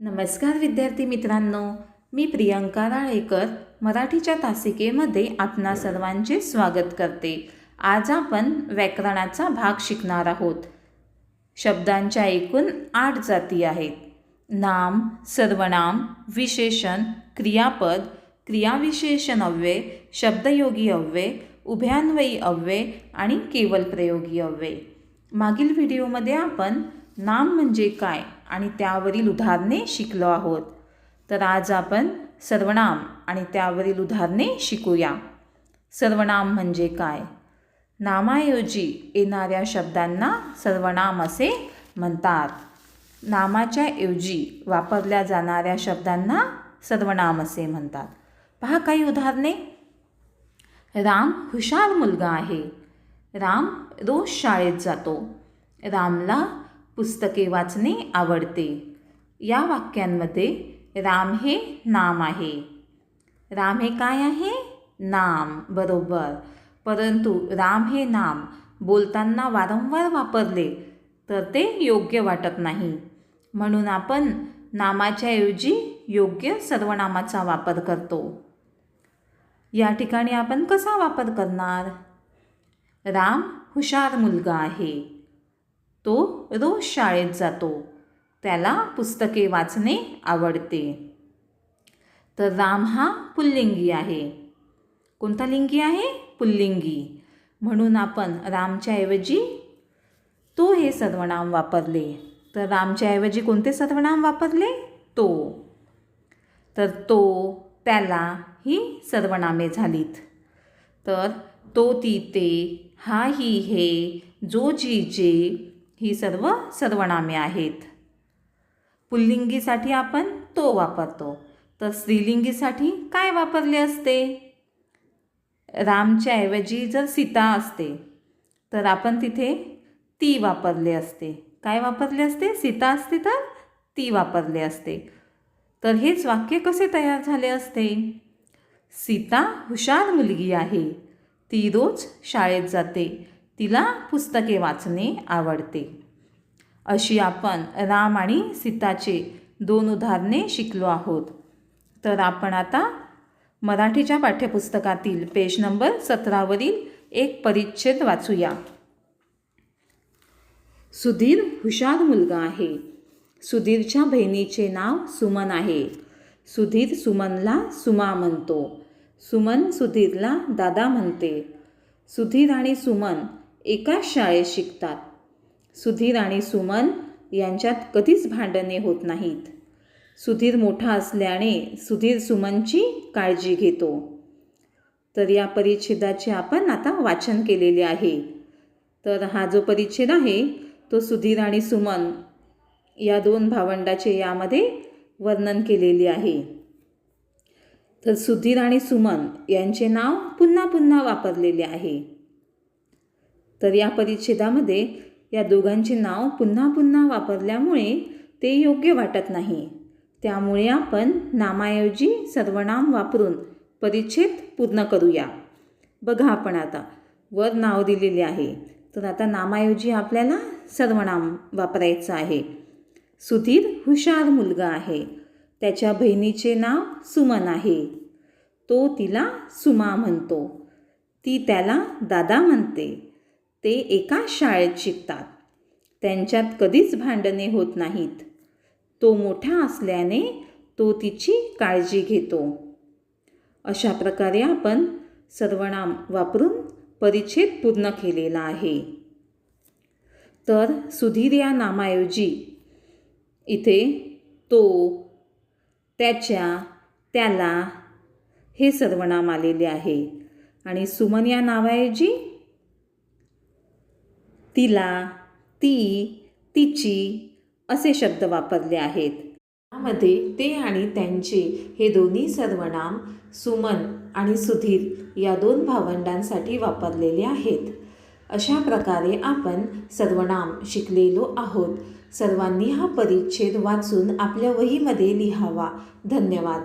नमस्कार विद्यार्थी मित्रांनो मी प्रियंका राळेकर मराठीच्या तासिकेमध्ये आपणा सर्वांचे स्वागत करते. आज आपण व्याकरणाचा भाग शिकणार आहोत. शब्दांच्या एकूण आठ जाती आहेत. नाम सर्वनाम विशेषण क्रियापद क्रियाविशेषण अव्यय शब्दयोगी अव्यय उभयान्वयी अव्यय आणि केवल प्रयोगी अव्यय मागील व्हिडिओमध्ये आपण नाम म्हणजे काय आणि त्यावरील उदाहरणे शिकलो आहोत. तर आज आपण सर्वनाम आणि त्यावरील उदाहरणे शिकूया. सर्वनाम म्हणजे काय? नामाऐवजी येणाऱ्या शब्दांना सर्वनाम असे म्हणतात. नामाच्या ऐवजी वापरल्या जाणाऱ्या शब्दांना सर्वनाम असे म्हणतात. पहा काही उदाहरणे. राम हुशार मुलगा आहे. राम रोज शाळेत जातो. रामला पुस्तके वाचणे आवडते. या वाक्यांमध्ये राम हे नाम आहे. राम हे काय आहे? नाम बरोबर. परंतु राम हे नाम बोलताना वारंवार वापरले तर ते योग्य वाटत नाही. म्हणून आपण नामाच्या ऐवजी योग्य सर्वनामाचा वापर करतो. या ठिकाणी आपण कसा वापर करणार? राम हुशार मुलगा आहे. तो रोज शाळेत जातो. त्याला पुस्तके वाचणे आवडते. तर राम हा पुल्लिंगी आहे. कोणता लिंगी आहे? पुल्लिंगी. म्हणून आपण रामच्या ऐवजी तो हे सर्वनाम वापरले. तर रामच्याऐवजी कोणते सर्वनाम वापरले? तो. तर तो त्याला ही सर्वनामे झालीत. तर तो ती ते हा ही हे जो जी जे ही सर्व सर्वनामे आहेत. पुल्लिंगीसाठी आपण तो वापरतो. तर स्त्रीलिंगीसाठी काय वापरले असते? रामच्या ऐवजी जर सीता असते तर आपण तिथे ती वापरले असते. काय वापरले असते? सीता असते तर ती वापरले असते. तर हेच वाक्य कसे तयार झाले असते? सीता हुशार मुलगी आहे. ती रोज शाळेत जाते. तिला पुस्तके वाचणे आवडते. अशी आपण राम आणि सीताचे दोन उदाहरणे शिकलो आहोत. तर आपण आता मराठीच्या पाठ्यपुस्तकातील पेज नंबर सतरावरील एक परिच्छेद वाचूया. सुधीर हुशार मुलगा आहे. सुधीरच्या बहिणीचे नाव सुमन आहे. सुधीर सुमनला सुमा म्हणतो. सुमन सुधीरला दादा म्हणते. सुधीर आणि सुमन एकाच शाळेत शिकतात. सुधीर आणि सुमन यांच्यात कधीच भांडणे होत नाहीत. सुधीर मोठा असल्याने सुधीर सुमनची काळजी घेतो. तर या परिच्छेदाचे आपण आता वाचन केलेले आहे. तर हा जो परिच्छेद आहे तो सुधीर आणि सुमन या दोन भावंडाचे यामध्ये वर्णन केलेले आहे. तर सुधीर आणि सुमन यांचे नाव पुन्हा पुन्हा वापरलेले आहे. तर या परिच्छेदामध्ये या दोघांचे नाव पुन्हा पुन्हा वापरल्यामुळे ते योग्य वाटत नाही. त्यामुळे आपण नामाऐवजी सर्वनाम वापरून परिच्छेद पूर्ण करूया. बघा आपण आता. वर नाव दिलेले आहे. तर आता नामाऐवजी आपल्याला सर्वनाम वापरायचं आहे. सुधीर हुशार मुलगा आहे. त्याच्या बहिणीचे नाव सुमन आहे. तो तिला सुमा म्हणतो. ती त्याला दादा म्हणते. ते एका शाळेत शिकतात. त्यांच्यात कधीच भांडणे होत नाहीत. तो मोठा असल्याने तो तिची काळजी घेतो. अशा प्रकारे आपण सर्वनाम वापरून परिच्छेद पूर्ण केलेला आहे. तर सुधीर या नामाऐवजी इथे तो त्याच्या त्याला हे सर्वनाम आलेले आहे. आणि सुमन या नावाऐवजी तिला ती तिची असे शब्द वापरले आहेत. यामध्ये ते आणि त्यांचे हे दोन्ही सर्वनाम सुमन आणि सुधीर या दोन भावंडांसाठी वापरलेले आहेत. अशा प्रकारे आपण सर्वनाम शिकलेलो आहोत. सर्वांनी हा परिच्छेद वाचून आपल्या वहीमध्ये लिहावा. धन्यवाद.